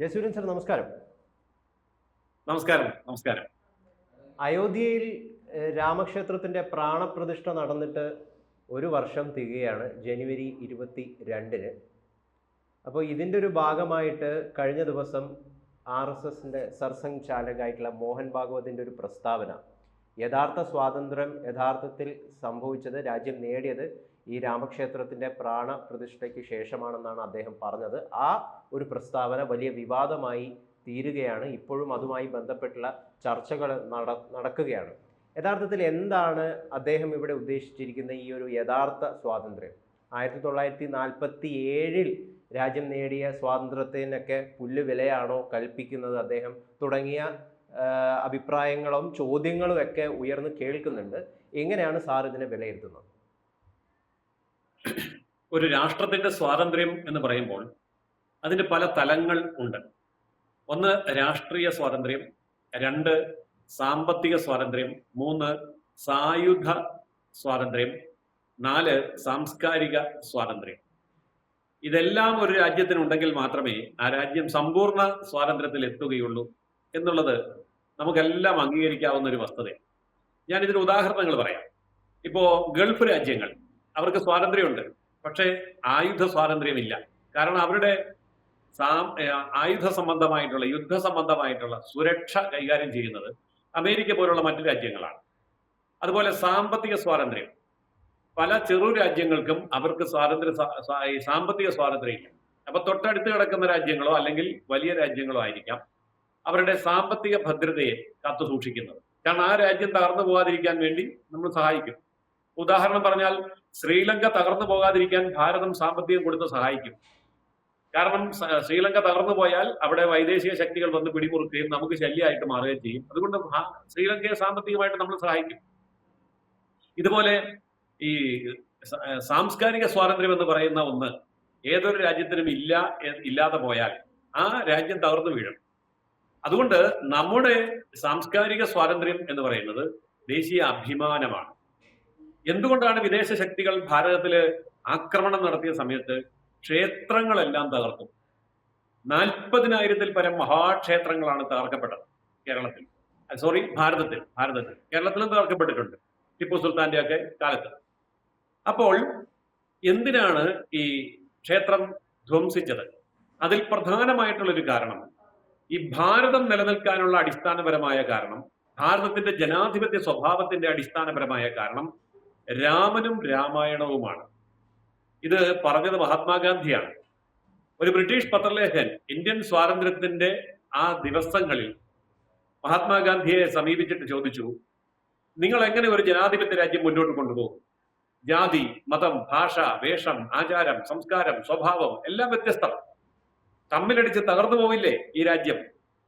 Jayasuryan sir നമസ്കാരം. നമസ്കാരം നമസ്കാരം. അയോധ്യയിൽ രാമക്ഷേത്രത്തിന്റെ പ്രാണപ്രതിഷ്ഠ നടന്നിട്ട് ഒരു വർഷം തികയാണ് ജനുവരി ഇരുപത്തി രണ്ടിന് അപ്പോൾ ഇതിന്റെ ഒരു ഭാഗമായിട്ട് കഴിഞ്ഞ ദിവസം ആർ എസ് എസിന്റെ സർസംഘ് ചാലകായിട്ടുള്ള മോഹൻ ഭാഗവതിന്റെ ഒരു പ്രസ്താവന യഥാർത്ഥ സ്വാതന്ത്ര്യം യഥാർത്ഥത്തിൽ സംഭവിച്ചത് രാജ്യം നേടിയത് ഈ രാമക്ഷേത്രത്തിന്റെ പ്രാണപ്രതിഷ്ഠയ്ക്ക് ശേഷമാണെന്നാണ് അദ്ദേഹം പറഞ്ഞത്. ആ ഒരു പ്രസ്താവന വലിയ വിവാദമായി തീരുകയാണ്. ഇപ്പോഴും അതുമായി ബന്ധപ്പെട്ടുള്ള ചർച്ചകൾ നട നടക്കുകയാണ്. യഥാർത്ഥത്തിൽ എന്താണ് അദ്ദേഹം ഇവിടെ ഉദ്ദേശിച്ചിരിക്കുന്ന ഈ ഒരു യഥാർത്ഥ സ്വാതന്ത്ര്യം? ആയിരത്തി തൊള്ളായിരത്തി നാൽപ്പത്തി ഏഴിൽ രാജ്യം നേടിയ സ്വാതന്ത്ര്യത്തിനൊക്കെ പുല്ല് വിലയാണോ കൽപ്പിക്കുന്നത് അദ്ദേഹം? തുടങ്ങിയ അഭിപ്രായങ്ങളും ചോദ്യങ്ങളും ഒക്കെ ഉയർന്നു കേൾക്കുന്നുണ്ട്. എങ്ങനെയാണ് സാർ ഇതിനെ വിലയിരുത്തുന്നത്? ഒരു രാഷ്ട്രത്തിന്റെ സ്വാതന്ത്ര്യം എന്ന് പറയുമ്പോൾ അതിന്റെ പല തലങ്ങൾ ഉണ്ട്. ഒന്ന് രാഷ്ട്രീയ സ്വാതന്ത്ര്യം രണ്ട് സാമ്പത്തിക സ്വാതന്ത്ര്യം മൂന്ന് സായുധ സ്വാതന്ത്ര്യം നാല് സാംസ്കാരിക സ്വാതന്ത്ര്യം. ഇതെല്ലാം ഒരു രാജ്യത്തിനുണ്ടെങ്കിൽ മാത്രമേ ആ രാജ്യം സമ്പൂർണ സ്വാതന്ത്ര്യത്തിൽ എത്തുകയുള്ളൂ എന്നുള്ളത് നമുക്കെല്ലാം അംഗീകരിക്കാവുന്ന ഒരു വസ്തുതയാണ്. ഞാൻ ഇതിന് ഉദാഹരണങ്ങൾ പറയാം. ഇപ്പോ ഗൾഫ് രാജ്യങ്ങൾ അവർക്ക് സ്വാതന്ത്ര്യമുണ്ട്. പക്ഷേ ആയുധ സ്വാതന്ത്ര്യമില്ല. കാരണം അവരുടെ ആയുധ സംബന്ധമായിട്ടുള്ള യുദ്ധ സംബന്ധമായിട്ടുള്ള സുരക്ഷ കൈകാര്യം ചെയ്യുന്നത് അമേരിക്ക പോലുള്ള മറ്റു രാജ്യങ്ങളാണ്. അതുപോലെ സാമ്പത്തിക സ്വാതന്ത്ര്യം. പല ചെറു രാജ്യങ്ങൾക്കും അവർക്ക് സ്വാതന്ത്ര്യ സാമ്പത്തിക സ്വാതന്ത്ര്യമില്ല. അപ്പൊ തൊട്ടടുത്ത് കിടക്കുന്ന രാജ്യങ്ങളോ അല്ലെങ്കിൽ വലിയ രാജ്യങ്ങളോ ആയിരിക്കാം അവരുടെ സാമ്പത്തിക ഭദ്രതയെ കാത്തു സൂക്ഷിക്കുന്നത്. കാരണം ആ രാജ്യം തകർന്നു പോകാതിരിക്കാൻ വേണ്ടി നമ്മൾ സഹായിക്കും. ഉദാഹരണം പറഞ്ഞാൽ ശ്രീലങ്ക തകർന്നു പോകാതിരിക്കാൻ ഭാരതം സാമ്പത്തികം കൊടുത്ത് സഹായിക്കും. കാരണം ശ്രീലങ്ക തകർന്നു പോയാൽ അവിടെ വൈദേശിക ശക്തികൾ വന്ന് പിടിമുറുക്കുകയും നമുക്ക് ശല്യമായിട്ട് മാറുകയും ചെയ്യും. അതുകൊണ്ട് ശ്രീലങ്കയെ സാമ്പത്തികമായിട്ട് നമ്മൾ സഹായിക്കും. ഇതുപോലെ ഈ സാംസ്കാരിക സ്വാതന്ത്ര്യം എന്ന് പറയുന്ന ഒന്ന് ഏതൊരു രാജ്യത്തിനും ഇല്ല ഇല്ലാതെ പോയാൽ ആ രാജ്യം തകർന്നു വീഴും. അതുകൊണ്ട് നമ്മുടെ സാംസ്കാരിക സ്വാതന്ത്ര്യം എന്ന് പറയുന്നത് ദേശീയ അഭിമാനമാണ്. എന്തുകൊണ്ടാണ് വിദേശ ശക്തികൾ ഭാരതത്തിൽ ആക്രമണം നടത്തിയ സമയത്ത് ക്ഷേത്രങ്ങളെല്ലാം തകർത്തു നാൽപ്പതിനായിരത്തിൽ പരം മഹാക്ഷേത്രങ്ങളാണ് തകർക്കപ്പെട്ടത് കേരളത്തിൽ. സോറി ഭാരതത്തിൽ ഭാരതത്തിൽ. കേരളത്തിലും തകർക്കപ്പെട്ടിട്ടുണ്ട് ടിപ്പു സുൽത്താന്റെ ഒക്കെ കാലത്ത്. അപ്പോൾ എന്തിനാണ് ഈ ക്ഷേത്രം ധ്വംസിച്ചത്? അതിൽ പ്രധാനമായിട്ടുള്ളൊരു കാരണം ഈ ഭാരതം നിലനിൽക്കാനുള്ള അടിസ്ഥാനപരമായ കാരണം ഭാരതത്തിന്റെ ജനാധിപത്യ സ്വഭാവത്തിന്റെ അടിസ്ഥാനപരമായ കാരണം രാമനും രാമായണവുമാണ്. ഇത് പറഞ്ഞത് മഹാത്മാഗാന്ധിയാണ്. ഒരു ബ്രിട്ടീഷ് പത്രലേഖൻ ഇന്ത്യൻ സ്വാതന്ത്ര്യത്തിന്റെ ആ ദിവസങ്ങളിൽ മഹാത്മാഗാന്ധിയെ സമീപിച്ചിട്ട് ചോദിച്ചു നിങ്ങൾ എങ്ങനെ ഒരു ജനാധിപത്യ രാജ്യം മുന്നോട്ട് കൊണ്ടുപോകും? ജാതി മതം ഭാഷ വേഷം ആചാരം സംസ്കാരം സ്വഭാവം എല്ലാം വ്യത്യസ്തം. തമ്മിലടിച്ച് തകർന്നു പോവില്ലേ ഈ രാജ്യം?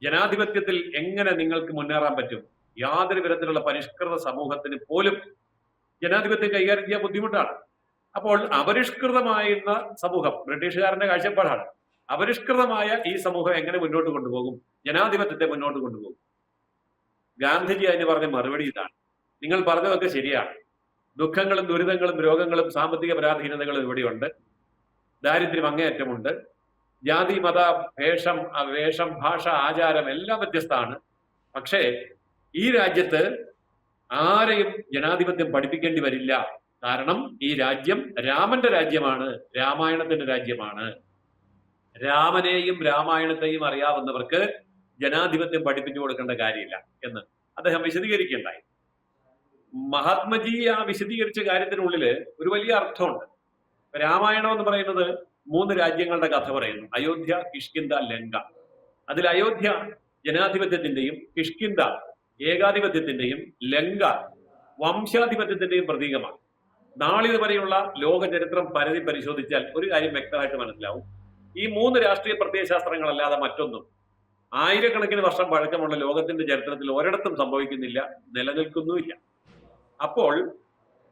ജനാധിപത്യത്തിൽ എങ്ങനെ നിങ്ങൾക്ക് മുന്നേറാൻ പറ്റും? യാതൊരു വിധത്തിലുള്ള പരിഷ്കൃത സമൂഹത്തിന് പോലും ജനാധിപത്യം കൈകാര്യം ചെയ്യാൻ ബുദ്ധിമുട്ടാണ്. അപ്പോൾ അപരിഷ്കൃതമായിരുന്ന സമൂഹം ബ്രിട്ടീഷുകാരന്റെ കാഴ്ചപ്പാടാണ്. അപരിഷ്കൃതമായ ഈ സമൂഹം എങ്ങനെ മുന്നോട്ട് കൊണ്ടുപോകും? ജനാധിപത്യത്തെ മുന്നോട്ട് കൊണ്ടുപോകും. ഗാന്ധിജി അതിന് പറഞ്ഞ മറുപടി ഇതാണ്. നിങ്ങൾ പറഞ്ഞതൊക്കെ ശരിയാണ്. ദുഃഖങ്ങളും ദുരിതങ്ങളും രോഗങ്ങളും സാമ്പത്തിക പരാധീനതകളും ഇവിടെയുണ്ട്. ദാരിദ്ര്യം അങ്ങേയറ്റമുണ്ട്. ജാതി മത വേഷം വേഷം ഭാഷ ആചാരം എല്ലാം വ്യത്യസ്തമാണ്. പക്ഷേ ഈ രാജ്യത്ത് ആരെയും ജനാധിപത്യം പഠിപ്പിക്കേണ്ടി വരില്ല. കാരണം ഈ രാജ്യം രാമന്റെ രാജ്യമാണ് രാമായണത്തിന്റെ രാജ്യമാണ്. രാമനെയും രാമായണത്തെയും അറിയാവുന്നവർക്ക് ജനാധിപത്യം പഠിപ്പിച്ചു കൊടുക്കേണ്ട കാര്യമില്ല എന്ന് അദ്ദേഹം വിശദീകരിക്കുകയുണ്ടായി. മഹാത്മജി ആ വിശദീകരിച്ച കാര്യത്തിനുള്ളിൽ ഒരു വലിയ അർത്ഥമുണ്ട്. രാമായണം എന്ന് പറയുന്നത് മൂന്ന് രാജ്യങ്ങളുടെ കഥ പറയുന്നു. അയോധ്യ കിഷ്കിന്ത ലങ്ക. അതിൽ അയോധ്യ ജനാധിപത്യത്തിന്റെയും കിഷ്കിന്ത ഏകാധിപത്യത്തിന്റെയും ലങ്ക വംശാധിപത്യത്തിന്റെയും പ്രതീകമാണ്. നാളിത് വരെയുള്ള ലോക ചരിത്രം പരിധി പരിശോധിച്ചാൽ ഒരു കാര്യം വ്യക്തമായിട്ട് മനസ്സിലാവും. ഈ മൂന്ന് രാഷ്ട്രീയ പ്രത്യയശാസ്ത്രങ്ങളല്ലാതെ മറ്റൊന്നും ആയിരക്കണക്കിന് വർഷം പഴക്കമുള്ള ലോകത്തിന്റെ ചരിത്രത്തിൽ ഒരിടത്തും സംഭവിക്കുന്നില്ല നിലനിൽക്കുന്നുമില്ല. അപ്പോൾ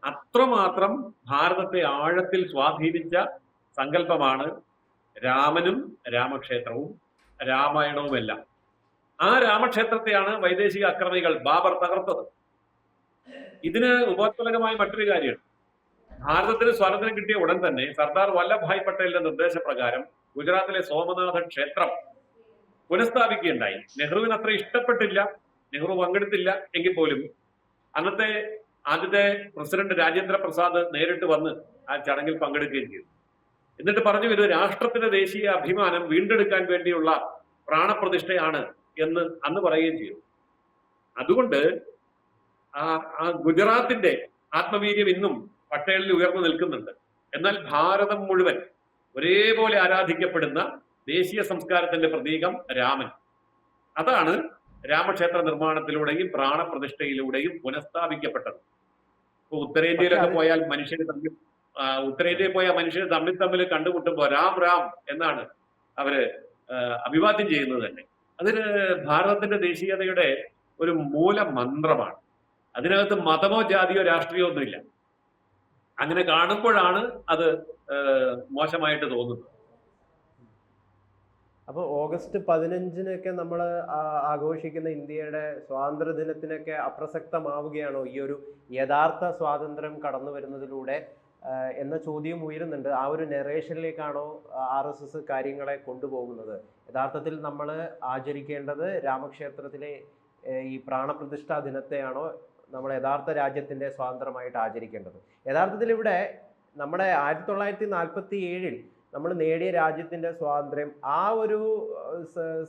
അത്രമാത്രം ഭാരതത്തെ ആഴത്തിൽ സ്വാധീനിച്ച സങ്കല്പമാണ് രാമനും രാമക്ഷേത്രവും രാമായണവുമെല്ലാം. ആ രാമക്ഷേത്രത്തെയാണ് വൈദേശിക അക്രമികൾ ബാബർ തകർത്തത്. ഇതിന് ഉപോത്ഫലകമായ മറ്റൊരു കാര്യമാണ് ഭാരതത്തിന് സ്വാതന്ത്ര്യം കിട്ടിയ ഉടൻ തന്നെ സർദാർ വല്ലഭായ് പട്ടേലിന്റെ നിർദ്ദേശപ്രകാരം ഗുജറാത്തിലെ സോമനാഥ ക്ഷേത്രം പുനഃസ്ഥാപിക്കുകയുണ്ടായി. നെഹ്റുവിന് അത്ര ഇഷ്ടപ്പെട്ടില്ല. നെഹ്റു പങ്കെടുത്തില്ല എങ്കിൽ പോലും അന്നത്തെ ആദ്യത്തെ പ്രസിഡന്റ് രാജേന്ദ്ര പ്രസാദ് നേരിട്ട് വന്ന് ആ ചടങ്ങിൽ പങ്കെടുക്കുകയും ചെയ്തു. എന്നിട്ട് പറഞ്ഞു ഇത് രാഷ്ട്രത്തിന്റെ ദേശീയ അഭിമാനം വീണ്ടെടുക്കാൻ വേണ്ടിയുള്ള പ്രാണപ്രതിഷ്ഠയാണ് എന്ന് അന്ന് പറയുകയും ചെയ്തു. അതുകൊണ്ട് ആ ഗുജറാത്തിന്റെ ആത്മവീര്യം ഇന്നും പട്ടേലിൽ ഉയർന്നു നിൽക്കുന്നുണ്ട്. എന്നാൽ ഭാരതം മുഴുവൻ ഒരേപോലെ ആരാധിക്കപ്പെടുന്ന ദേശീയ സംസ്കാരത്തിന്റെ പ്രതീകം രാമൻ. അതാണ് രാമക്ഷേത്ര നിർമ്മാണത്തിലൂടെയും പ്രാണപ്രതിഷ്ഠയിലൂടെയും പുനഃസ്ഥാപിക്കപ്പെട്ടത്. ഇപ്പൊ ഉത്തരേന്ത്യയിലൊക്കെ പോയാൽ മനുഷ്യർ തമ്മിൽ ഉത്തരേന്ത്യയിൽ പോയ മനുഷ്യർ തമ്മിൽ തമ്മിൽ കണ്ടുമുട്ടുമ്പോൾ രാം രാം എന്നാണ് അവർ അഭിവാദ്യം ചെയ്യുന്നത് തന്നെ. അതിന് ഭാരതത്തിന്റെ ദേശീയതയുടെ ഒരു മൂല മന്ത്രമാണ് അതിനകത്ത് മതമോ ജാതിയോ രാഷ്ട്രീയമോ ഒന്നുമില്ല. അങ്ങനെ കാണുമ്പോഴാണ് അത് മോശമായിട്ട് തോന്നുന്നത്. അപ്പോൾ ഓഗസ്റ്റ് പതിനഞ്ചിനൊക്കെ നമ്മൾ ആഘോഷിക്കുന്ന ഇന്ത്യയുടെ സ്വാതന്ത്ര്യ ദിനത്തിനൊക്കെ അപ്രസക്തമാവുകയാണോ ഈ ഒരു യഥാർത്ഥ സ്വാതന്ത്ര്യം കടന്നു വരുന്നതിലൂടെ എന്ന ചോദ്യം ഉയരുന്നുണ്ട്. ആ ഒരു നെറേഷനിലേക്കാണോ ആർ എസ് എസ് കാര്യങ്ങളെ കൊണ്ടുപോകുന്നത്? യഥാർത്ഥത്തിൽ നമ്മൾ ആചരിക്കേണ്ടത് രാമക്ഷേത്രത്തിലെ ഈ പ്രാണപ്രതിഷ്ഠാ ദിനത്തെയാണോ നമ്മൾ യഥാർത്ഥ രാജ്യത്തിന്റെ സ്വാതന്ത്ര്യമായിട്ട് ആചരിക്കേണ്ടത്? യഥാർത്ഥത്തിൽ ഇവിടെ നമ്മുടെ ആയിരത്തി തൊള്ളായിരത്തി നാൽപ്പത്തി ഏഴിൽ നമ്മൾ നേടിയ രാജ്യത്തിന്റെ സ്വാതന്ത്ര്യം ആ ഒരു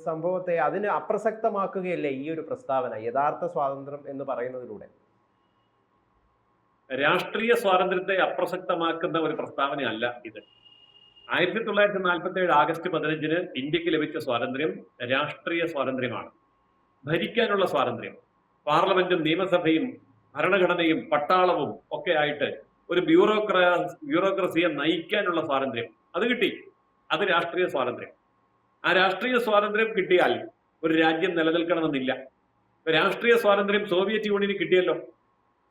സംഭവത്തെ അതിന് അപ്രസക്തമാക്കുകയല്ലേ ഈ ഒരു പ്രസ്താവന യഥാർത്ഥ സ്വാതന്ത്ര്യം എന്ന് പറയുന്നതിലൂടെ? രാഷ്ട്രീയ സ്വാതന്ത്ര്യത്തെ അപ്രസക്തമാക്കുന്ന ഒരു പ്രസ്താവനയല്ല ഇത്. ആയിരത്തി തൊള്ളായിരത്തി നാൽപ്പത്തി ഏഴ് ആഗസ്റ്റ് പതിനഞ്ചിന് ഇന്ത്യയ്ക്ക് ലഭിച്ച സ്വാതന്ത്ര്യം രാഷ്ട്രീയ സ്വാതന്ത്ര്യമാണ്. ഭരിക്കാനുള്ള സ്വാതന്ത്ര്യം. പാർലമെന്റും നിയമസഭയും ഭരണഘടനയും പട്ടാളവും ഒക്കെ ആയിട്ട് ഒരു ബ്യൂറോക്ര ബ്യൂറോക്രസിയെ നയിക്കാനുള്ള സ്വാതന്ത്ര്യം അത് കിട്ടി. അത് രാഷ്ട്രീയ സ്വാതന്ത്ര്യം. ആ രാഷ്ട്രീയ സ്വാതന്ത്ര്യം കിട്ടിയാൽ ഒരു രാജ്യം നിലനിൽക്കണമെന്നില്ല. രാഷ്ട്രീയ സ്വാതന്ത്ര്യം സോവിയറ്റ് യൂണിയന് കിട്ടിയല്ലോ.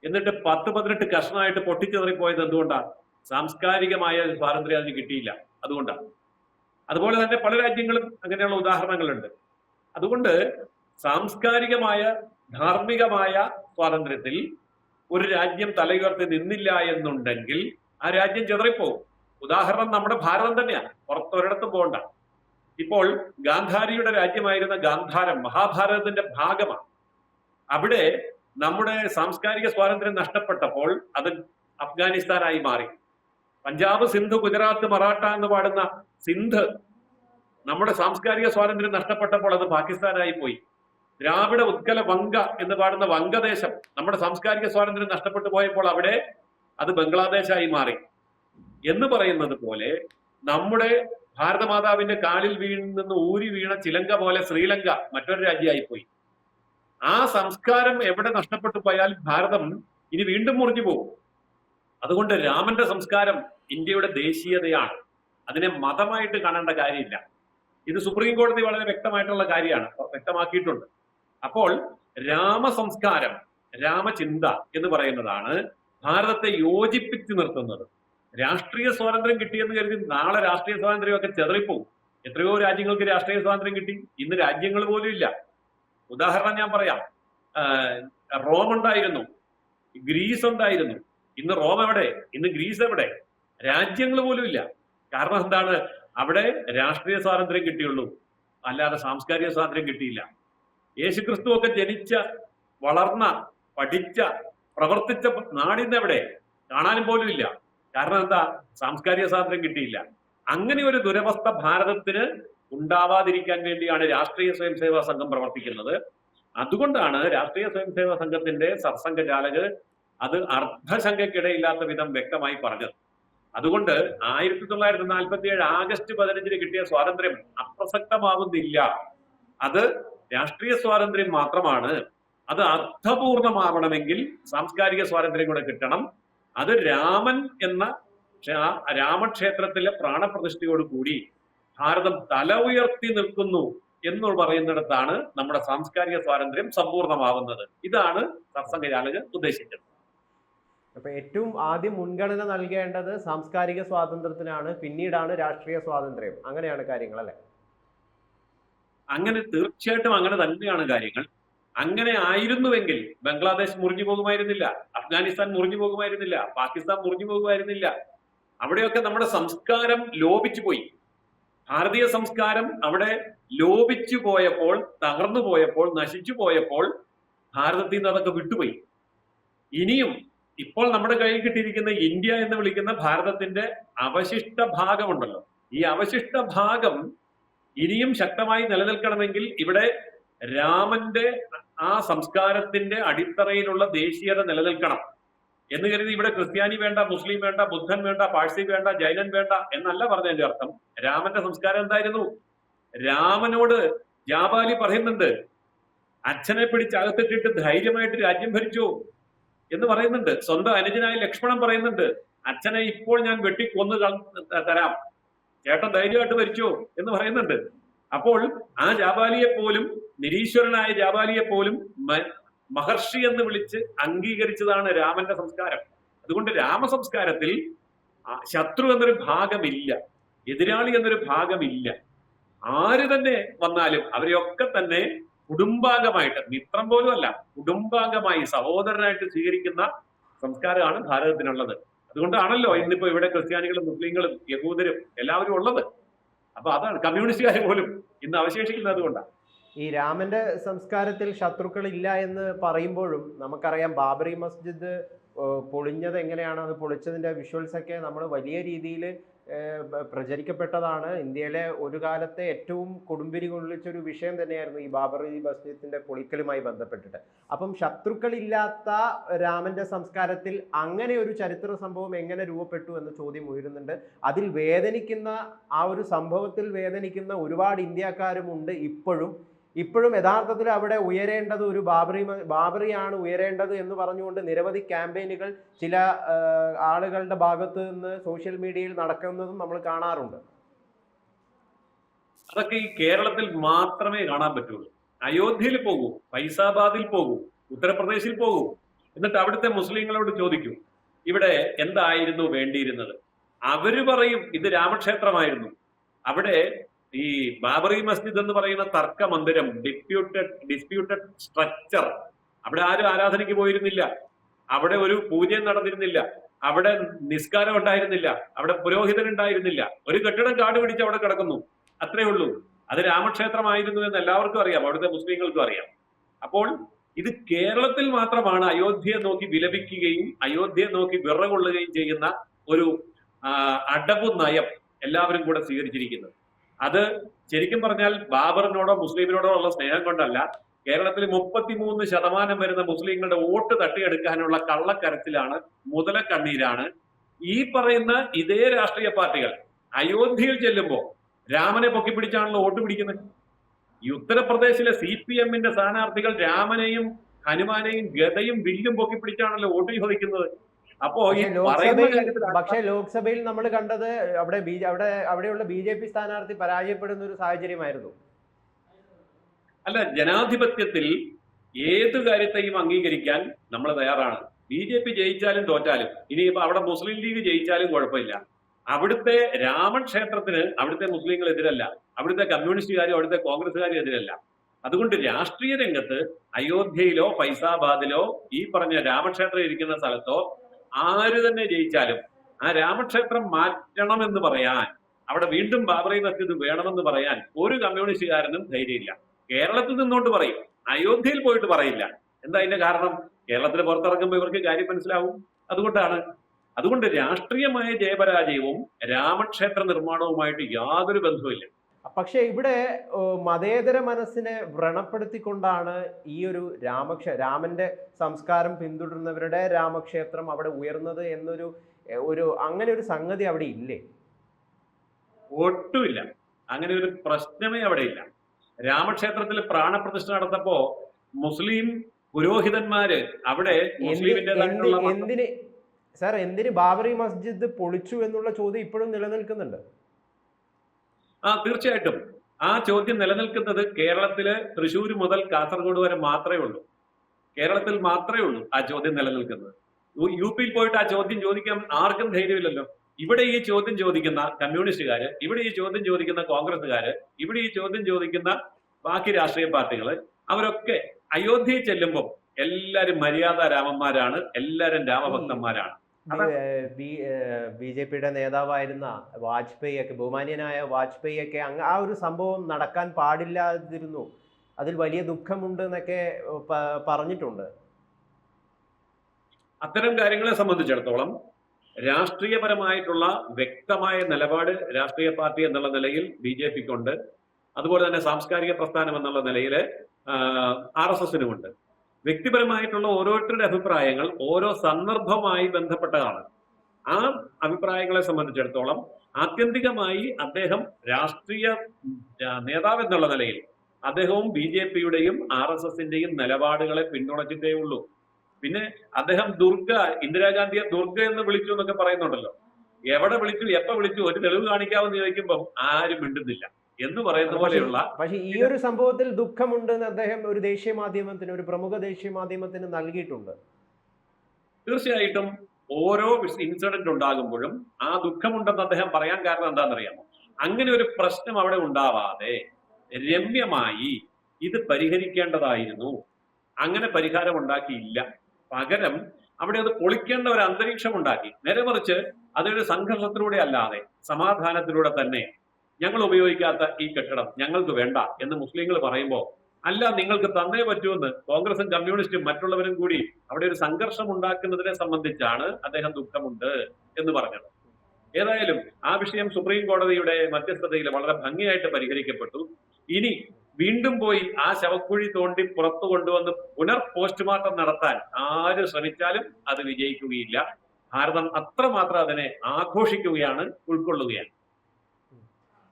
എന്നിട്ട് പത്ത് പതിനെട്ട് കഷ്ണമായിട്ട് പൊട്ടിച്ചെറിപ്പോയത് എന്തുകൊണ്ടാണ് സാംസ്കാരികമായ സ്വാതന്ത്ര്യം അതിന് കിട്ടിയില്ല. അതുകൊണ്ടാണ് അതുപോലെ തന്നെ പല രാജ്യങ്ങളും അങ്ങനെയുള്ള ഉദാഹരണങ്ങളുണ്ട്. അതുകൊണ്ട് സാംസ്കാരികമായ ധാർമ്മികമായ സ്വാതന്ത്ര്യത്തിൽ ഒരു രാജ്യം തലയുയർത്തി നിന്നില്ല എന്നുണ്ടെങ്കിൽ ആ രാജ്യം ചെതറിപ്പോവും ഉദാഹരണം നമ്മുടെ ഭാരതം തന്നെയാണ് പുറത്തൊരിടത്തും പോകണ്ട. ഇപ്പോൾ ഗാന്ധാരിയുടെ രാജ്യമായിരുന്ന ഗാന്ധാരം മഹാഭാരതത്തിന്റെ ഭാഗമാണ്. അവിടെ നമ്മുടെ സാംസ്കാരിക സ്വാതന്ത്ര്യം നഷ്ടപ്പെട്ടപ്പോൾ അത് അഫ്ഗാനിസ്ഥാനായി മാറി. പഞ്ചാബ് സിന്ധു ഗുജറാത്ത് മറാഠ എന്ന് പാടുന്ന സിന്ധ് നമ്മുടെ സാംസ്കാരിക സ്വാതന്ത്ര്യം നഷ്ടപ്പെട്ടപ്പോൾ അത് പാകിസ്ഥാനായി പോയി. ദ്രാവിഡ ഉത്കല വങ്ക എന്ന് പാടുന്ന വങ്കദേശം നമ്മുടെ സാംസ്കാരിക സ്വാതന്ത്ര്യം നഷ്ടപ്പെട്ടു പോയപ്പോൾ അവിടെ അത് ബംഗ്ലാദേശായി മാറി. എന്ന് പറയുന്നത് പോലെ നമ്മുടെ ഭാരതമാതാവിന്റെ കാലിൽ വീണ് നിന്ന് ഊരി വീണ ചിലങ്ക പോലെ ശ്രീലങ്ക മറ്റൊരു രാജ്യമായി പോയി ആ സംസ്കാരം എവിടെ നഷ്ടപ്പെട്ടു പോയാൽ ഭാരതം ഇനി വീണ്ടും മുറിഞ്ഞു പോകും. അതുകൊണ്ട് രാമന്റെ സംസ്കാരം ഇന്ത്യയുടെ ദേശീയതയാണ്. അതിനെ മതമായിട്ട് കാണേണ്ട കാര്യമില്ല. ഇത് സുപ്രീം കോടതി വളരെ വ്യക്തമായിട്ടുള്ള കാര്യമാണ്. വ്യക്തമാക്കിയിട്ടുണ്ട്. അപ്പോൾ രാമസംസ്കാരം രാമചിന്ത എന്ന് പറയുന്നതാണ് ഭാരതത്തെ യോജിപ്പിച്ചു നിർത്തുന്നത്. രാഷ്ട്രീയ സ്വാതന്ത്ര്യം കിട്ടിയെന്ന് കരുതി നാളെ രാഷ്ട്രീയ സ്വാതന്ത്ര്യമൊക്കെ ചെതറിപ്പോവും. എത്രയോ രാജ്യങ്ങൾക്ക് രാഷ്ട്രീയ സ്വാതന്ത്ര്യം കിട്ടി. ഇന്ന് രാജ്യങ്ങൾ പോലും ഇല്ല. ഉദാഹരണം ഞാൻ പറയാം. റോം ഉണ്ടായിരുന്നു ഗ്രീസ് ഉണ്ടായിരുന്നു ഇന്ന് റോം എവിടെ ഇന്ന് ഗ്രീസ് എവിടെ രാജ്യങ്ങൾ പോലും ഇല്ല. കാരണം എന്താണ്? അവിടെ രാഷ്ട്രീയ സ്വാതന്ത്ര്യം കിട്ടിയുള്ളൂ. അല്ലാതെ സാംസ്കാരിക സ്വാതന്ത്ര്യം കിട്ടിയില്ല. യേശുക്രിസ്തു ഒക്കെ ജനിച്ച വളർന്ന പഠിച്ച പ്രവർത്തിച്ച നാടിന്ന് എവിടെ? കാണാനും പോലും ഇല്ല. കാരണം എന്താ? സാംസ്കാരിക സ്വാതന്ത്ര്യം കിട്ടിയില്ല. അങ്ങനെ ഒരു ദുരവസ്ഥ ഭാരതത്തിന് ഉണ്ടാവാതിരിക്കാൻ വേണ്ടിയാണ് രാഷ്ട്രീയ സ്വയം സേവാ സംഘം പ്രവർത്തിക്കുന്നത്. അതുകൊണ്ടാണ് രാഷ്ട്രീയ സ്വയം സേവാ സംഘത്തിന്റെ സത്സംഘചാലക് അത് അർദ്ധശങ്കയ്ക്കിടയില്ലാത്ത വിധം വ്യക്തമായി പറഞ്ഞത്. അതുകൊണ്ട് ആയിരത്തി തൊള്ളായിരത്തി നാൽപ്പത്തി ഏഴ് ആഗസ്റ്റ് പതിനഞ്ചിന് കിട്ടിയ സ്വാതന്ത്ര്യം അപ്രസക്തമാവുന്നില്ല. അത് രാഷ്ട്രീയ സ്വാതന്ത്ര്യം മാത്രമാണ്. അത് അർത്ഥപൂർണമാവണമെങ്കിൽ സാംസ്കാരിക സ്വാതന്ത്ര്യം കൂടെ കിട്ടണം. അത് രാമൻ എന്ന ക്ഷ- രാമക്ഷേത്രത്തിലെ പ്രാണപ്രതിഷ്ഠയോട് കൂടി ഭാരതം തല ഉയർത്തി നിൽക്കുന്നു എന്ന് പറയുന്നിടത്താണ് നമ്മുടെ സാംസ്കാരിക സ്വാതന്ത്ര്യം സമ്പൂർണമാവുന്നത് ഇതാണ് സത്സംഗജാലക് ഉദ്ദേശിച്ചത്. അപ്പൊ ഏറ്റവും ആദ്യം മുൻഗണന നൽകേണ്ടത് സാംസ്കാരിക സ്വാതന്ത്ര്യത്തിനാണ് പിന്നീടാണ് രാഷ്ട്രീയ സ്വാതന്ത്ര്യം. അങ്ങനെയാണ് കാര്യങ്ങൾ അല്ലെ? അങ്ങനെ തീർച്ചയായിട്ടും അങ്ങനെ തന്നെയാണ് കാര്യങ്ങൾ. അങ്ങനെ ആയിരുന്നുവെങ്കിൽ ബംഗ്ലാദേശ് മുറിഞ്ഞു പോകുമായിരുന്നില്ല അഫ്ഗാനിസ്ഥാൻ മുറിഞ്ഞു പോകുമായിരുന്നില്ല പാകിസ്ഥാൻ മുറിഞ്ഞു പോകുമായിരുന്നില്ല. അവിടെയൊക്കെ നമ്മുടെ സംസ്കാരം ലോപിച്ചു പോയി. ഭാരതീയ സംസ്കാരം അവിടെ ലോപിച്ചു പോയപ്പോൾ തകർന്നു പോയപ്പോൾ നശിച്ചു പോയപ്പോൾ ഭാരതത്തിൽ നിന്ന് അതൊക്കെ വിട്ടുപോയി. ഇനിയും ഇപ്പോൾ നമ്മുടെ കയ്യിൽ കിട്ടിയിരിക്കുന്ന ഇന്ത്യ എന്ന് വിളിക്കുന്ന ഭാരതത്തിന്റെ അവശിഷ്ട ഭാഗമുണ്ടല്ലോ. ഈ അവശിഷ്ട ഭാഗം ഇനിയും ശക്തമായി നിലനിൽക്കണമെങ്കിൽ ഇവിടെ രാമന്റെ ആ സംസ്കാരത്തിന്റെ അടിത്തറയിലുള്ള ദേശീയത നിലനിൽക്കണം. എന്ന് കരുതി ഇവിടെ ക്രിസ്ത്യാനി വേണ്ട മുസ്ലിം വേണ്ട ബുദ്ധൻ വേണ്ട പാഴ്സി വേണ്ട ജൈനൻ വേണ്ട എന്നല്ല പറഞ്ഞതിന്റെ അർത്ഥം. രാമന്റെ സംസ്കാരം എന്തായിരുന്നു? രാമനോട് ജാബാലി പറയുന്നുണ്ട് അച്ഛനെ പിടിച്ച് അകത്തിട്ടിട്ട് ധൈര്യമായിട്ട് രാജ്യം ഭരിച്ചു എന്ന് പറയുന്നുണ്ട്. സ്വന്തം അനുജനായ ലക്ഷ്മണൻ പറയുന്നുണ്ട് അച്ഛനെ ഇപ്പോൾ ഞാൻ വെട്ടിക്കൊന്നു തരാം. ചേട്ടൻ ധൈര്യമായിട്ട് ഭരിച്ചു എന്ന് പറയുന്നുണ്ട്. അപ്പോൾ ആ ജാബാലിയെ പോലും നിരീശ്വരനായ ജാബാലിയെ പോലും മഹർഷി എന്ന് വിളിച്ച് അംഗീകരിച്ചതാണ് രാമന്റെ സംസ്കാരം. അതുകൊണ്ട് രാമസംസ്കാരത്തിൽ ശത്രു എന്നൊരു ഭാഗമില്ല എതിരാളി എന്നൊരു ഭാഗമില്ല. ആര് തന്നെ വന്നാലും അവരെയൊക്കെ തന്നെ കുടുംബാംഗമായിട്ട് മിത്രം പോലും അല്ല കുടുംബാംഗമായി സഹോദരനായിട്ട് സ്വീകരിക്കുന്ന സംസ്കാരമാണ് ഭാരതത്തിനുള്ളത്. അതുകൊണ്ടാണല്ലോ ഇന്നിപ്പോ ഇവിടെ ക്രിസ്ത്യാനികളും മുസ്ലിങ്ങളും യഹൂദരും എല്ലാവരും ഉള്ളത്. അപ്പൊ അതാണ് കമ്മ്യൂണിസ്റ്റുകാർ പോലും ഇന്ന് അവശേഷിക്കുന്നത് അതുകൊണ്ടാണ് ഈ രാമന്റെ സംസ്കാരത്തിൽ ശത്രുക്കളില്ല എന്ന് പറയുമ്പോഴും നമുക്കറിയാം ബാബറി മസ്ജിദ് പൊളിഞ്ഞത് എങ്ങനെയാണ്? അത് പൊളിച്ചതിന്റെ വിഷ്വൽസ് ഒക്കെ നമ്മൾ വലിയ രീതിയിൽ പ്രചരിക്കപ്പെട്ടതാണ്. ഇന്ത്യയിലെ ഒരു കാലത്തെ ഏറ്റവും കൊടുമ്പിരി കൊള്ളിച്ചൊരു വിഷയം തന്നെയായിരുന്നു ഈ ബാബറി മസ്ജിദിന്റെ പൊളിക്കലുമായി ബന്ധപ്പെട്ടിട്ട്. അപ്പം ശത്രുക്കളില്ലാത്ത രാമന്റെ സംസ്കാരത്തിൽ അങ്ങനെ ഒരു ചരിത്ര സംഭവം എങ്ങനെ രൂപപ്പെട്ടു എന്ന ചോദ്യം ഉയരുന്നുണ്ട്. അതിൽ വേദനിക്കുന്ന ആ ഒരു സംഭവത്തിൽ വേദനിക്കുന്ന ഒരുപാട് ഇന്ത്യക്കാരുമുണ്ട് ഇപ്പോഴും. ഇപ്പോഴും യഥാർത്ഥത്തിൽ അവിടെ ഉയരേണ്ടത് ഒരു ബാബറി ബാബറിയാണ് ഉയരേണ്ടത് എന്ന് പറഞ്ഞുകൊണ്ട് നിരവധി ക്യാമ്പയിനുകൾ ചില ആളുകളുടെ ഭാഗത്ത് നിന്ന് സോഷ്യൽ മീഡിയയിൽ നടക്കുന്നതും നമ്മൾ കാണാറുണ്ട്. അതൊക്കെ ഈ കേരളത്തിൽ മാത്രമേ കാണാൻ പറ്റുള്ളൂ. അയോധ്യയിൽ പോകൂ ഫൈസാബാദിൽ പോകൂ ഉത്തർപ്രദേശിൽ പോകൂ. എന്നിട്ട് അവിടുത്തെ മുസ്ലിങ്ങളോട് ചോദിക്കും ഇവിടെ എന്തായിരുന്നു വേണ്ടിയിരുന്നത്? അവർ പറയും ഇത് രാമക്ഷേത്രമായിരുന്നു. അവിടെ ഈ ബാബറി മസ്ജിദ് എന്ന് പറയുന്ന തർക്ക മന്ദിരം ഡിസ്പ്യൂട്ടഡ് ഡിസ്പ്യൂട്ടഡ് സ്ട്രക്ചർ അവിടെ ആരും ആരാധനയ്ക്ക് പോയിരുന്നില്ല. അവിടെ ഒരു പൂജയും നടന്നിരുന്നില്ല. അവിടെ നിസ്കാരം ഉണ്ടായിരുന്നില്ല. അവിടെ പുരോഹിതൻ ഉണ്ടായിരുന്നില്ല. ഒരു കെട്ടിടം കാട് പിടിച്ച് അവിടെ കിടക്കുന്നു. അത്രേ ഉള്ളൂ. അത് രാമക്ഷേത്രമായിരുന്നു എന്ന് എല്ലാവർക്കും അറിയാം. അവിടുത്തെ മുസ്ലിങ്ങൾക്കും അറിയാം. അപ്പോൾ ഇത് കേരളത്തിൽ മാത്രമാണ് അയോധ്യയെ നോക്കി വിലപിക്കുകയും അയോധ്യയെ നോക്കി വിറകൊള്ളുകയും ചെയ്യുന്ന ഒരു അടവ് നയം എല്ലാവരും കൂടെ സ്വീകരിച്ചിരിക്കുന്നത്. അത് ശരിക്കും പറഞ്ഞാൽ ബാബറിനോടോ മുസ്ലിമിനോടോ ഉള്ള സ്നേഹം കൊണ്ടല്ല. കേരളത്തിൽ മുപ്പത്തിമൂന്ന് ശതമാനം വരുന്ന മുസ്ലിങ്ങളുടെ വോട്ട് തട്ടിയെടുക്കാനുള്ള കള്ളക്കരച്ചിലാണ് മുതലക്കണ്ണീരാണ്. ഈ പറയുന്ന ഇതേ രാഷ്ട്രീയ പാർട്ടികൾ അയോധ്യയിൽ ചെല്ലുമ്പോൾ രാമനെ പൊക്കിപ്പിടിച്ചാണല്ലോ വോട്ട് പിടിക്കുന്നത്. ഈ ഉത്തർപ്രദേശിലെ സി പി എമ്മിന്റെ സ്ഥാനാർത്ഥികൾ രാമനെയും ഹനുമാനെയും ഗതയും വില്ലും പൊക്കിപ്പിടിച്ചാണല്ലോ വോട്ട് ചോദിക്കുന്നത്. അപ്പോ ഈ പക്ഷേ ലോക്സഭയിൽ നമ്മൾ കണ്ടത് അവിടെ ബി അവിടെ അവിടെയുള്ള ബി ജെ പി സ്ഥാനാർത്ഥി പരാജയപ്പെടുന്ന ഒരു സാഹചര്യമായിരുന്നു. അല്ല ജനാധിപത്യത്തിൽ ഏത് കാര്യത്തെയും അംഗീകരിക്കാൻ നമ്മൾ തയ്യാറാണ്. ബി ജെ പി ജയിച്ചാലും തോറ്റാലും ഇനി ഇപ്പൊ അവിടെ മുസ്ലിം ലീഗ് ജയിച്ചാലും കുഴപ്പമില്ല. അവിടുത്തെ രാമൻ ക്ഷേത്രത്തിന് അവിടുത്തെ മുസ്ലിങ്ങൾ എതിരല്ല. അവിടുത്തെ കമ്മ്യൂണിസ്റ്റുകാരും അവിടുത്തെ കോൺഗ്രസ്സുകാരും എതിരല്ല. അതുകൊണ്ട് രാഷ്ട്രീയ രംഗത്ത് അയോധ്യയിലോ ഫൈസാബാദിലോ ഈ പറഞ്ഞ രാമക്ഷേത്രം ഇരിക്കുന്ന സ്ഥലത്തോ ആര് തന്നെ ജയിച്ചാലും ആ രാമക്ഷേത്രം മാറ്റണം എന്ന് പറയാൻ അവിടെ വീണ്ടും ബാബറി മസ്ജിദ് വേണമെന്ന് പറയാൻ ഒരു കമ്മ്യൂണിസ്റ്റുകാരനും ധൈര്യമില്ല. കേരളത്തിൽ നിന്നുകൊണ്ട് പറയും അയോധ്യയിൽ പോയിട്ട് പറയില്ല. എന്താ അതിന്റെ കാരണം? കേരളത്തിൽ പുറത്തിറങ്ങുമ്പോൾ ഇവർക്ക് കാര്യം മനസ്സിലാവും. അതുകൊണ്ടാണ് അതുകൊണ്ട് രാഷ്ട്രീയമായ ജയപരാജയവും രാമക്ഷേത്ര നിർമ്മാണവുമായിട്ട് യാതൊരു ബന്ധവുമില്ല. പക്ഷേ ഇവിടെ മതേതര മനസ്സിനെ വ്രണപ്പെടുത്തിക്കൊണ്ടാണ് ഈ ഒരു രാമക്ഷ രാമന്റെ സംസ്കാരം പിന്തുടരുന്നവരുടെ രാമക്ഷേത്രം അവിടെ ഉയർന്നത് എന്നൊരു ഒരു അങ്ങനെ ഒരു സംഗതി അവിടെ ഇല്ലേ? ഒട്ടുമില്ല അങ്ങനെ ഒരു പ്രശ്നമേ അവിടെ ഇല്ല. രാമക്ഷേത്രത്തിൽ പ്രാണപ്രതിഷ്ഠ നടത്തപ്പോ മുസ്ലിം പുരോഹിതന്മാര് അവിടെ മുസ്ലിമിന്റേതായിട്ടുള്ള എന്തിന് സാർ എന്തിന് ബാബറി മസ്ജിദ് പൊളിച്ചു എന്നുള്ള ചോദ്യം ഇപ്പോഴും നിലനിൽക്കുന്നുണ്ട്? ആ തീർച്ചയായിട്ടും. ആ ചോദ്യം നിലനിൽക്കുന്നത് കേരളത്തിൽ തൃശ്ശൂർ മുതൽ കാസർഗോഡ് വരെ മാത്രമേ ഉള്ളൂ. കേരളത്തിൽ മാത്രമേ ഉള്ളൂ ആ ചോദ്യം നിലനിൽക്കുന്നത്. യു- പിയിൽ പോയിട്ട് ആ ചോദ്യം ചോദിക്കാൻ ആർക്കും ധൈര്യമില്ലല്ലോ. ഇവിടെ ഈ ചോദ്യം ചോദിക്കുന്ന കമ്മ്യൂണിസ്റ്റുകാര് ഇവിടെ ഈ ചോദ്യം ചോദിക്കുന്ന കോൺഗ്രസ്സുകാര് ഇവിടെ ഈ ചോദ്യം ചോദിക്കുന്ന ബാക്കി രാഷ്ട്രീയ പാർട്ടികൾ അവരൊക്കെ അയോധ്യയിൽ ചെല്ലുമ്പോൾ എല്ലാരും മര്യാദ രാമന്മാരാണ് എല്ലാരും രാമഭക്തന്മാരാണ്. ബി ജെ പിയുടെ നേതാവായിരുന്ന വാജ്പേയി ഒക്കെ ബഹുമാന്യനായ വാജ്പേയി ഒക്കെ അങ്ങ് ആ ഒരു സംഭവം നടക്കാൻ പാടില്ലാതിരുന്നു. അതിൽ വലിയ ദുഃഖമുണ്ട് എന്നൊക്കെ പറഞ്ഞിട്ടുണ്ട്. അത്തരം കാര്യങ്ങളെ സംബന്ധിച്ചിടത്തോളം രാഷ്ട്രീയപരമായിട്ടുള്ള വ്യക്തമായ നിലപാട് രാഷ്ട്രീയ പാർട്ടി എന്നുള്ള നിലയിൽ ബി ജെ പിക്കുണ്ട് അതുപോലെ തന്നെ സാംസ്കാരിക പ്രസ്ഥാനം എന്നുള്ള നിലയിൽ ആർ എസ് എസിനുമുണ്ട്. വ്യക്തിപരമായിട്ടുള്ള ഓരോരുത്തരുടെ അഭിപ്രായങ്ങൾ ഓരോ സന്ദർഭമായി ബന്ധപ്പെട്ടതാണ്. ആ അഭിപ്രായങ്ങളെ സംബന്ധിച്ചിടത്തോളം ആത്യന്തികമായി അദ്ദേഹം രാഷ്ട്രീയ നേതാവ് എന്നുള്ള നിലയിൽ അദ്ദേഹവും ബി ജെ പിയുടെയും ആർ എസ് എസിന്റെയും നിലപാടുകളെ പിന്തുണച്ചിട്ടേ ഉള്ളൂ. പിന്നെ അദ്ദേഹം ദുർഗ ഇന്ദിരാഗാന്ധിയെ ദുർഗ എന്ന് വിളിച്ചു എന്നൊക്കെ പറയുന്നുണ്ടല്ലോ. എവിടെ വിളിച്ചു എപ്പോ വിളിച്ചു ഒരു തെളിവ് കാണിക്കാമെന്ന് ചോദിക്കുമ്പോൾ ആരും മിണ്ടുന്നില്ല. എന്ന് പറയുന്ന പോലെയുള്ള പക്ഷേ ഈ ഒരു സംഭവത്തിൽ ദുഃഖമുണ്ട് എന്ന് അദ്ദേഹം ഒരു ദേശീയ മാധ്യമത്തിന് ഒരു പ്രമുഖ ദേശീയ മാധ്യമത്തിന് നൽകിയിട്ടുണ്ട്. തീർച്ചയായിട്ടും ഓരോ ഇൻസിഡന്റ് ഉണ്ടാകുമ്പോഴും ആ ദുഃഖമുണ്ടെന്ന് അദ്ദേഹം പറയാൻ കാരണം എന്താണെന്നറിയാമോ? അങ്ങനെ ഒരു പ്രശ്നം അവിടെ ഉണ്ടാവാതെ രമ്യമായി ഇത് പരിഹരിക്കേണ്ടതായിരുന്നു. അങ്ങനെ പരിഹാരം ഉണ്ടാക്കിയില്ല. പകരം അവിടെ അത് പൊളിക്കേണ്ട ഒരു അന്തരീക്ഷം ഉണ്ടാക്കി. നേരെ മറിച്ച് അതൊരു സംഘർഷത്തിലൂടെ അല്ലാതെ സമാധാനത്തിലൂടെ തന്നെ ഞങ്ങൾ ഉപയോഗിക്കാത്ത ഈ കെട്ടിടം ഞങ്ങൾക്ക് വേണ്ട എന്ന് മുസ്ലിങ്ങൾ പറയുമ്പോൾ അല്ല നിങ്ങൾക്ക് തന്നേ പറ്റുമെന്ന് കോൺഗ്രസും കമ്മ്യൂണിസ്റ്റും മറ്റുള്ളവരും കൂടി അവിടെ ഒരു സംഘർഷം ഉണ്ടാക്കുന്നതിനെ സംബന്ധിച്ചാണ് അദ്ദേഹം ദുഃഖമുണ്ട് എന്ന് പറഞ്ഞത്. ഏതായാലും ആ വിഷയം സുപ്രീം കോടതിയുടെ മധ്യസ്ഥതയിൽ വളരെ ഭംഗിയായിട്ട് പരിഹരിക്കപ്പെട്ടു. ഇനി വീണ്ടും പോയി ആ ശവക്കുഴി തോണ്ടി പുറത്തു കൊണ്ടുവന്ന് പുനർ പോസ്റ്റ്മോർട്ടം നടത്താൻ ആര് ശ്രമിച്ചാലും അത് വിജയിക്കുകയില്ല. ഭാരതം അത്രമാത്രം അതിനെ ആഘോഷിക്കുകയാണ് ഉൾക്കൊള്ളുകയാണ്.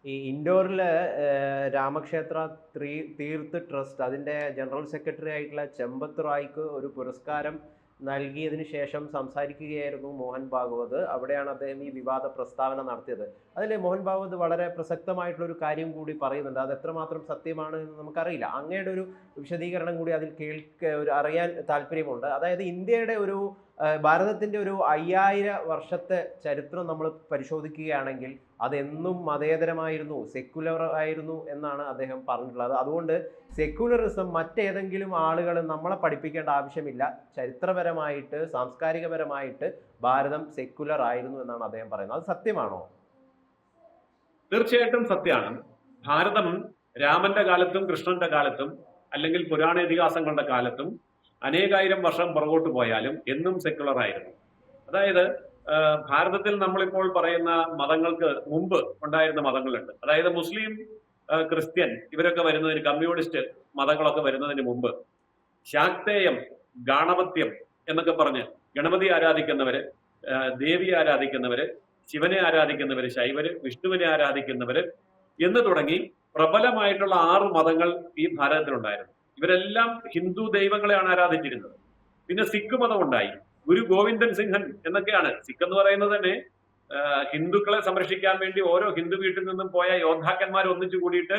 ഈ ഇൻഡോറിൽ രാമക്ഷേത്ര ത്രീ തീർത്ത് ട്രസ്റ്റ് അതിന്റെ ജനറൽ സെക്രട്ടറി ആയിട്ടുള്ള ചെമ്പത്ത് റായ്ക്ക് ഒരു പുരസ്കാരം നൽകിയതിനു ശേഷം സംസാരിക്കുകയായിരുന്നു മോഹൻ ഭാഗവത്. അവിടെയാണ് അദ്ദേഹം ഈ വിവാദ പ്രസ്താവന നടത്തിയത്. അതിൽ മോഹൻ ഭാഗവത് വളരെ പ്രസക്തമായിട്ടുള്ള ഒരു കാര്യം കൂടി പറയുന്നുണ്ട്. അത് എത്രമാത്രം സത്യമാണ് എന്ന് നമുക്കറിയില്ല. അങ്ങയുടെ ഒരു വിശദീകരണം കൂടി അതിൽ കേൾക്ക ഒരു അറിയാൻ താല്പര്യമുണ്ട്. അതായത് ഇന്ത്യയുടെ ഒരു ഭാരതത്തിന്റെ ഒരു അയ്യായിര വർഷത്തെ ചരിത്രം നമ്മൾ പരിശോധിക്കുകയാണെങ്കിൽ അതെന്നും മതേതരമായിരുന്നു സെക്യുലർ ആയിരുന്നു എന്നാണ് അദ്ദേഹം പറഞ്ഞിട്ടുള്ളത്. അതുകൊണ്ട് സെക്യുലറിസം മറ്റേതെങ്കിലും ആളുകൾ നമ്മളെ പഠിപ്പിക്കേണ്ട ആവശ്യമില്ല. ചരിത്രപരമായിട്ട് സാംസ്കാരികപരമായിട്ട് ഭാരതം സെക്യുലർ ആയിരുന്നു എന്നാണ് അദ്ദേഹം പറയുന്നത്. അത് സത്യമാണോ? തീർച്ചയായിട്ടും സത്യമാണ്. ഭാരതം രാമന്റെ കാലത്തും കൃഷ്ണന്റെ കാലത്തും അല്ലെങ്കിൽ പുരാണ ഇതിഹാസങ്ങളുടെ കാലത്തും അനേകായിരം വർഷം പുറകോട്ട് പോയാലും എന്നും സെക്യുലർ ആയിരുന്നു. അതായത് ഭാരതത്തിൽ നമ്മളിപ്പോൾ പറയുന്ന മതങ്ങൾക്ക് മുമ്പ് ഉണ്ടായിരുന്ന മതങ്ങളുണ്ട്. അതായത് മുസ്ലിം ക്രിസ്ത്യൻ ഇവരൊക്കെ വരുന്നതിന് കമ്മ്യൂണിസ്റ്റ് മതങ്ങളൊക്കെ വരുന്നതിന് മുമ്പ് ശാക്തേയം ഗാണപത്യം എന്നൊക്കെ പറഞ്ഞ് ഗണപതി ആരാധിക്കുന്നവര് ദേവി ദേവിയെ ആരാധിക്കുന്നവര് ശിവനെ ആരാധിക്കുന്നവര് ശൈവര് വിഷ്ണുവിനെ ആരാധിക്കുന്നവര് എന്ന് തുടങ്ങി പ്രബലമായിട്ടുള്ള ആറ് മതങ്ങൾ ഈ ഭാരതത്തിലുണ്ടായിരുന്നു. ഇവരെല്ലാം ഹിന്ദു ദൈവങ്ങളെയാണ് ആരാധിച്ചിരുന്നത്. പിന്നെ സിഖ് മതം ഉണ്ടായി ഗുരു ഗോവിന്ദൻ സിംഹൻ എന്നൊക്കെയാണ്. സിഖ് എന്ന് പറയുന്നത് തന്നെ ഹിന്ദുക്കളെ സംരക്ഷിക്കാൻ വേണ്ടി ഓരോ ഹിന്ദു വീട്ടിൽ നിന്നും പോയ യോദ്ധാക്കന്മാർ ഒന്നിച്ചു കൂടിയിട്ട്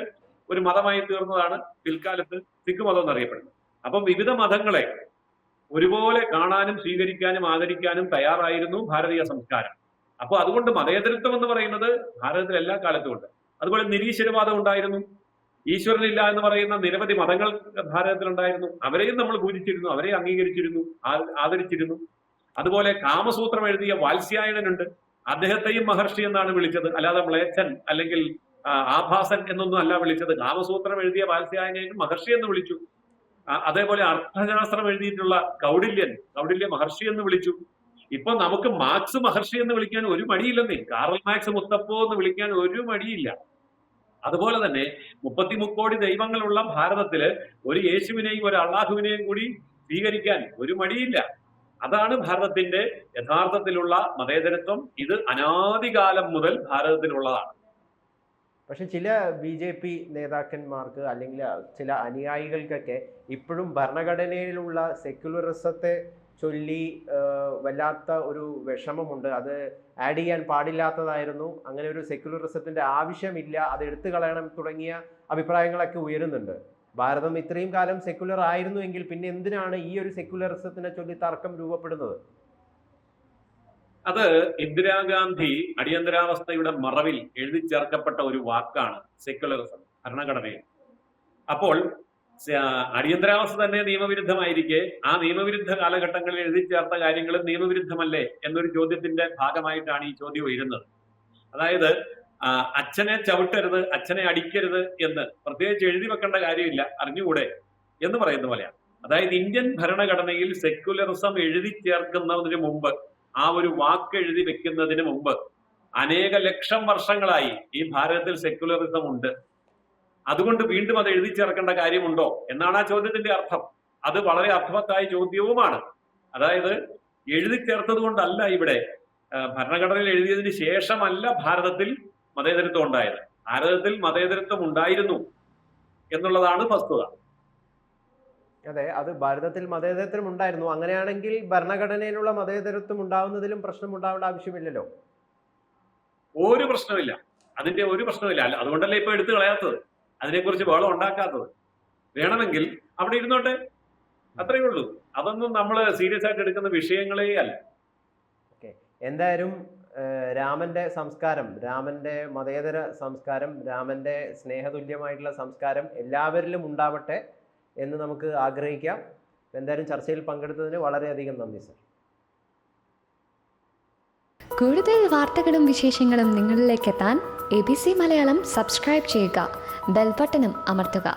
ഒരു മതമായി തീർന്നതാണ് പിൽക്കാലത്ത് സിഖ് മതം എന്നറിയപ്പെടുന്നത്. അപ്പം വിവിധ മതങ്ങളെ ഒരുപോലെ കാണാനും സ്വീകരിക്കാനും ആദരിക്കാനും തയ്യാറായിരുന്നു ഭാരതീയ സംസ്കാരം. അപ്പോൾ അതുകൊണ്ട് മതേതരത്വം എന്ന് പറയുന്നത് ഭാരതത്തിൽ എല്ലാ കാലത്തും ഉണ്ട്. അതുപോലെ നിരീശ്വരവാദം ഉണ്ടായിരുന്നു. ഈശ്വരനില്ല എന്ന് പറയുന്ന നിരവധി മതങ്ങൾ ഭാരതത്തിലുണ്ടായിരുന്നു. അവരെയും നമ്മൾ പൂജിച്ചിരുന്നു അവരെ അംഗീകരിച്ചിരുന്നു ആദരിച്ചിരുന്നു. അതുപോലെ കാമസൂത്രം എഴുതിയ വാത്സ്യായനനുണ്ട്. അദ്ദേഹത്തെയും മഹർഷി എന്നാണ് വിളിച്ചത്. അല്ലാതെ മ്ലേച്ഛൻ അല്ലെങ്കിൽ ആഭാസൻ എന്നൊന്നും അല്ല വിളിച്ചത്. കാമസൂത്രം എഴുതിയ വാത്സ്യായനെയും മഹർഷി എന്ന് വിളിച്ചു. അതേപോലെ അർത്ഥശാസ്ത്രം എഴുതിയിട്ടുള്ള കൗടില്യൻ കൗടില്യ മഹർഷി എന്ന് വിളിച്ചു. ഇപ്പൊ നമുക്ക് മാർക്സ് മഹർഷി എന്ന് വിളിക്കാൻ ഒരു മടിയില്ലെന്നേ. കാറൽ മാക്സ് മുത്തപ്പോ എന്ന് വിളിക്കാൻ ഒരു മടിയില്ല. അതുപോലെ തന്നെ മുപ്പത്തി മുക്കോടി ദൈവങ്ങളുള്ള ഭാരതത്തിൽ ഒരു യേശുവിനെയും ഒരു അള്ളാഹുവിനെയും കൂടി സ്വീകരിക്കാൻ ഒരു മടിയില്ല. അതാണ് ഭാരതത്തിന്റെ യഥാർത്ഥത്തിലുള്ള മതേതരത്വം. ഇത് അനാദികാലം മുതൽ ഭാരതത്തിലുള്ളതാണ്. പക്ഷെ ചില ബി ജെ പി നേതാക്കന്മാർക്ക് അല്ലെങ്കിൽ ചില അനുയായികൾക്കൊക്കെ ഇപ്പോഴും ഭരണഘടനയിലുള്ള സെക്യുലറിസത്തെ ചൊല്ലി വല്ലാത്ത ഒരു വിഷമമുണ്ട്. അത് ആഡ് ചെയ്യാൻ പാടില്ലാത്തതായിരുന്നു. അങ്ങനെ ഒരു സെക്യുലറിസത്തിന്റെ ആവശ്യമില്ല. അത് എടുത്തു കളയണം തുടങ്ങിയ അഭിപ്രായങ്ങളൊക്കെ ഉയരുന്നുണ്ട്. ഭാരതം ഇത്രയും കാലം സെക്യുലർ ആയിരുന്നു എങ്കിൽ പിന്നെ എന്തിനാണ് ഈ ഒരു സെക്യുലറിസത്തിനെ ചൊല്ലി തർക്കം രൂപപ്പെടുന്നത്? അത് ഇന്ദിരാഗാന്ധി അടിയന്തരാവസ്ഥയുടെ മറവിൽ എഴുതി ചേർക്കപ്പെട്ട ഒരു വാക്കാണ് സെക്യുലറിസം ഭരണഘടനയിൽ. അപ്പോൾ അടിയന്തരാവസ്ഥ തന്നെ നിയമവിരുദ്ധമായിരിക്കെ ആ നിയമവിരുദ്ധ കാലഘട്ടങ്ങളിൽ എഴുതി ചേർത്ത കാര്യങ്ങളും നിയമവിരുദ്ധമല്ലേ എന്നൊരു ചോദ്യത്തിന്റെ ഭാഗമായിട്ടാണ് ഈ ചോദ്യം ഉയരുന്നത്. അതായത് അച്ഛനെ ചവിട്ടരുത് അച്ഛനെ അടിക്കരുത് എന്ന് പ്രത്യേകിച്ച് എഴുതി വെക്കേണ്ട കാര്യമില്ല അറിഞ്ഞുകൂടെ എന്ന് പറയുന്ന പോലെയാണ്. അതായത് ഇന്ത്യൻ ഭരണഘടനയിൽ സെക്യുലറിസം എഴുതി ചേർക്കുന്നതിന് മുമ്പ് ആ ഒരു വാക്ക് എഴുതി വെക്കുന്നതിന് മുമ്പ് അനേക ലക്ഷം വർഷങ്ങളായി ഈ ഭാരതത്തിൽ സെക്യുലറിസം ഉണ്ട്. അതുകൊണ്ട് വീണ്ടും അത് എഴുതി ചേർക്കേണ്ട കാര്യമുണ്ടോ എന്നാണ് ആ ചോദ്യത്തിന്റെ അർത്ഥം. അത് വളരെ അർത്ഥവത്തായ ചോദ്യവുമാണ്. അതായത് എഴുതി ചേർത്തത് കൊണ്ടല്ല ഇവിടെ ഭരണഘടനയിൽ എഴുതിയതിന് ശേഷമല്ല ഭാരതത്തിൽ മതേതരത്വം ഉണ്ടായത്. ഭാരതത്തിൽ മതേതരത്വം ഉണ്ടായിരുന്നു എന്നുള്ളതാണ് വസ്തുത. അതെ അത് ഭാരതത്തിൽ മതേതരത്വം ഉണ്ടായിരുന്നു. അങ്ങനെയാണെങ്കിൽ ഭരണഘടനയിലുള്ള മതേതരത്വം ഉണ്ടാവുന്നതിലും പ്രശ്നം ഉണ്ടാവേണ്ട ആവശ്യമില്ലല്ലോ? ഒരു പ്രശ്നമില്ല അതിന്റെ ഒരു പ്രശ്നമില്ല അല്ല അതുകൊണ്ടല്ലേ ഇപ്പൊ എടുത്തു കളയാത്തത്? അതിനെക്കുറിച്ച് ബഹളം ഉണ്ടാക്കാത്തത്? വേണമെങ്കിൽ അവിടെ ഇരുന്നോട്ടെ. അത്രയേ ഉള്ളൂ. അതൊന്നും നമ്മൾ സീരിയസ് ആയിട്ട് എടുക്കുന്ന വിഷയങ്ങളേ അല്ല. എന്തായാലും ഏഹ്, രാമന്റെ സംസ്കാരം രാമന്റെ മതേതര സംസ്കാരം രാമന്റെ സ്നേഹതുല്യമായിട്ടുള്ള സംസ്കാരം എല്ലാവരിലും ഉണ്ടാവട്ടെ എന്ന് നമുക്ക് ആഗ്രഹിക്കാം. എന്തായാലും ചർച്ചയിൽ പങ്കെടുത്തതിന് വളരെയധികം നന്ദി സർ. കൂടുതൽ വാർത്തകളും വിശേഷങ്ങളും നിങ്ങളിലേക്ക് എത്താൻ A B C Malayalam subscribe ചെയ്യുക ബെൽബട്ടനും അമർത്തുക.